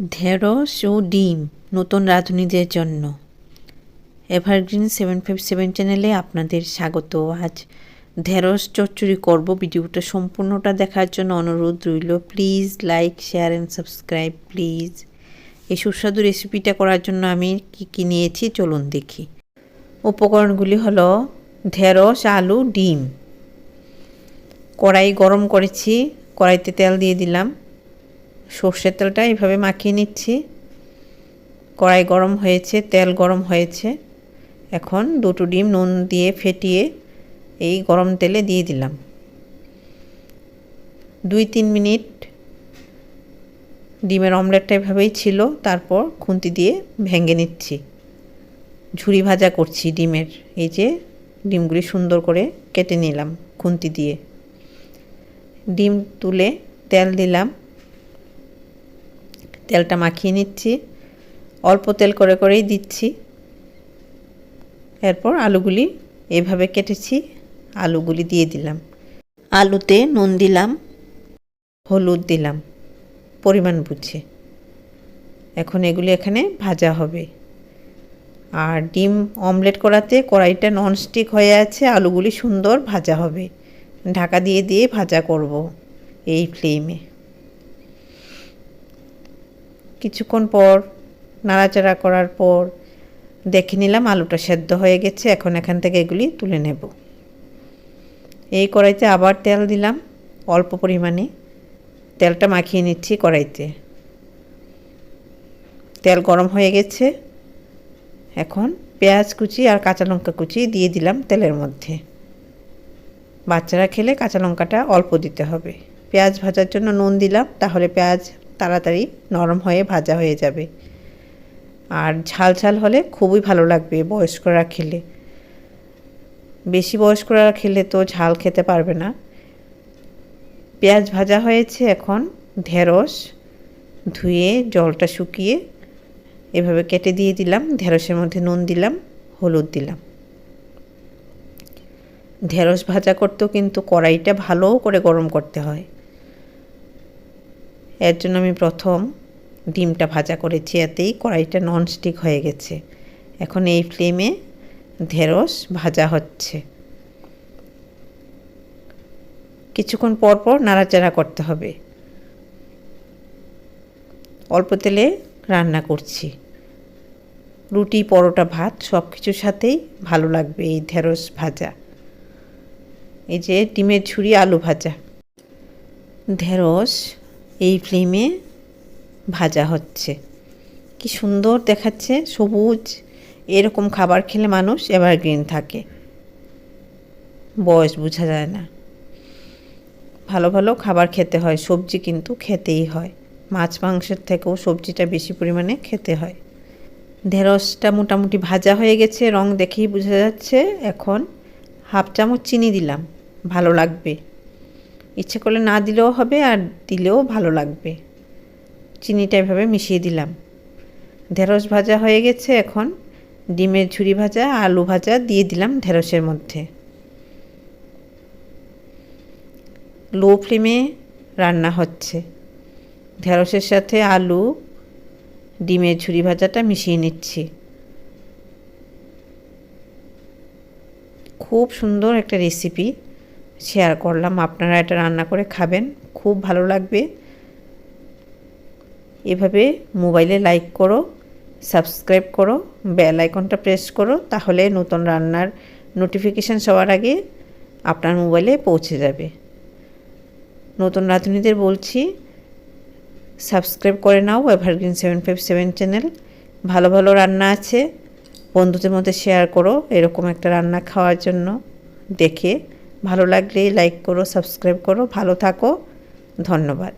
ঢেঁড়স ও ডিম নতুন রাঁধুনিদের জন্য। এভারগ্রিন সেভেন ফাইভ সেভেন চ্যানেলে আপনাদের স্বাগত। আজ ঢেঁড়স চচ্চড়ি করব। ভিডিওটা সম্পূর্ণটা দেখার জন্য অনুরোধ রইল। Please like, share and subscribe, please. এই সুস্বাদু রেসিপিটা করার জন্য আমি কি কী নিয়েছি চলুন দেখি। উপকরণগুলি হলো ঢেঁড়স, আলু, ডিম। কড়াই গরম করেছি। কড়াইতে তেল দিয়ে দিলাম। সর্ষের তেলটা এইভাবে মাখিয়ে নিচ্ছি। কড়াই গরম হয়েছে, তেল গরম হয়েছে। এখন দুটো ডিম নুন দিয়ে ফেটিয়ে এই গরম তেলে দিয়ে দিলাম। দুই তিন মিনিট ডিমের অমলেটটা এভাবেই ছিল, তারপর খুন্তি দিয়ে ভেঙে নিচ্ছি। ঝুরি ভাজা করছি ডিমের, এই যে ডিমগুলি সুন্দর করে কেটে নিলাম খুন্তি দিয়ে। ডিম তুলে তেল দিলাম। তেলটা মাখিয়ে নিচ্ছি। অল্প তেল করে করেই দিচ্ছি। এরপর আলুগুলি এভাবে কেটেছি, আলুগুলি দিয়ে দিলাম। আলুতে নুন দিলাম, হলুদ দিলাম, পরিমাণ বুঝে। এখন এগুলি এখানে ভাজা হবে। আর ডিম অমলেট করাতে কড়াইটা ননস্টিক হয়ে আছে, আলুগুলি সুন্দর ভাজা হবে। ঢাকা দিয়ে দিয়ে ভাজা করব এই ফ্লেমে। কিছুক্ষণ পর, নাড়াচাড়া করার পর দেখে নিলাম আলুটা সেদ্ধ হয়ে গেছে, এখন এখান থেকে এগুলি তুলে নেব। এই কড়াইতে আবার তেল দিলাম, অল্প পরিমাণে। তেলটা মাখিয়ে নিচ্ছি কড়াইতে। তেল গরম হয়ে গেছে। এখন পেঁয়াজ কুচি আর কাঁচা লঙ্কা কুচি দিয়ে দিলাম তেলের মধ্যে। বাচ্চারা খেলে কাঁচা লঙ্কাটা অল্প দিতে হবে। পেঁয়াজ ভাজার জন্য নুন দিলাম, তাহলে পেঁয়াজ তাড়াতাড়ি নরম হয়ে ভাজা হয়ে যাবে। আর ঝাল ঝাল হলে খুবই ভালো লাগবে বয়স্করা খেলে। বেশি বয়স্করা খেলে তো ঝাল খেতে পারবে না। পেঁয়াজ ভাজা হয়েছে এখন, ঢেঁড়স ধুয়ে জলটা শুকিয়ে এভাবে কেটে দিয়ে দিলাম, ঢেঁড়সের মধ্যে নুন দিলাম, হলুদ দিলাম। ঢেঁড়স ভাজা করতেও কিন্তু কড়াইটা ভালো করে গরম করতে হয়। এর জন্য আমি প্রথম ডিমটা ভাজা করেছি, এতেই কড়াইটা ননস্টিক হয়ে গেছে। এখন এই ফ্লেমে ঢেঁড়স ভাজা হচ্ছে। কিছুক্ষণ পর পর নাড়াচাড়া করতে হবে। অল্প তেলে রান্না করছি। রুটি, পরোটা, ভাত সব কিছুর সাথেই ভালো লাগবে এই ঢেঁড়স ভাজা। এই যে ডিমের ঝুড়ি আলু ভাজা। ঢেঁড়স এই ফ্লেমে ভাজা হচ্ছে। কি সুন্দর দেখাচ্ছে, সবুজ। এরকম খাবার খেলে মানুষ এভারগ্রিন থাকে। বয়স বোঝা যায় না। ভালো ভালো খাবার খেতে হয়, সবজি কিন্তু খেতেই হয়। মাছ মাংসের থেকেও সবজিটা বেশি পরিমাণে খেতে হয়। ঢেঁড়সটা মোটামুটি ভাজা হয়ে গেছে, রং দেখেই বোঝা যাচ্ছে। এখন হাফ চামচ চিনি দিলাম, ভালো লাগবে। ইচ্ছে করলে না দিলেও হবে আর দিলেও ভালো লাগবে। চিনিটা এভাবে মিশিয়ে দিলাম। ঢেঁড়স ভাজা হয়ে গেছে এখন। ডিমের ঝুরি ভাজা, আলু ভাজা দিয়ে দিলাম ঢেঁড়সের মধ্যে। লো ফ্লেমে রান্না হচ্ছে। ঢেঁড়সের সাথে আলু, ডিমের ঝুরি ভাজাটা মিশিয়ে নিচ্ছি। খুব সুন্দর একটা রেসিপি। শেয়ার করলাম। আপনারা এটা রান্না করে খাবেন। খুব ভালো লাগবে। এভাবে মোবাইলে লাইক করো সাবস্ক্রাইব করো বেল আইকনটা প্রেস করো, তাহলে নতুন রান্নার নোটিফিকেশান সবার আগে আপনার মোবাইলে পৌঁছে যাবে। নতুন রাঁধুনিদের বলছি সাবস্ক্রাইব করে নাও evergreen seven five seven channel ভালো ভালো রান্না আছে। বন্ধুদের মধ্যে শেয়ার করো, এরকম একটা রান্না খাওয়ার জন্য। দেখে ভালো লাগলে লাইক করো সাবস্ক্রাইব করো ভালো থাকো ধন্যবাদ।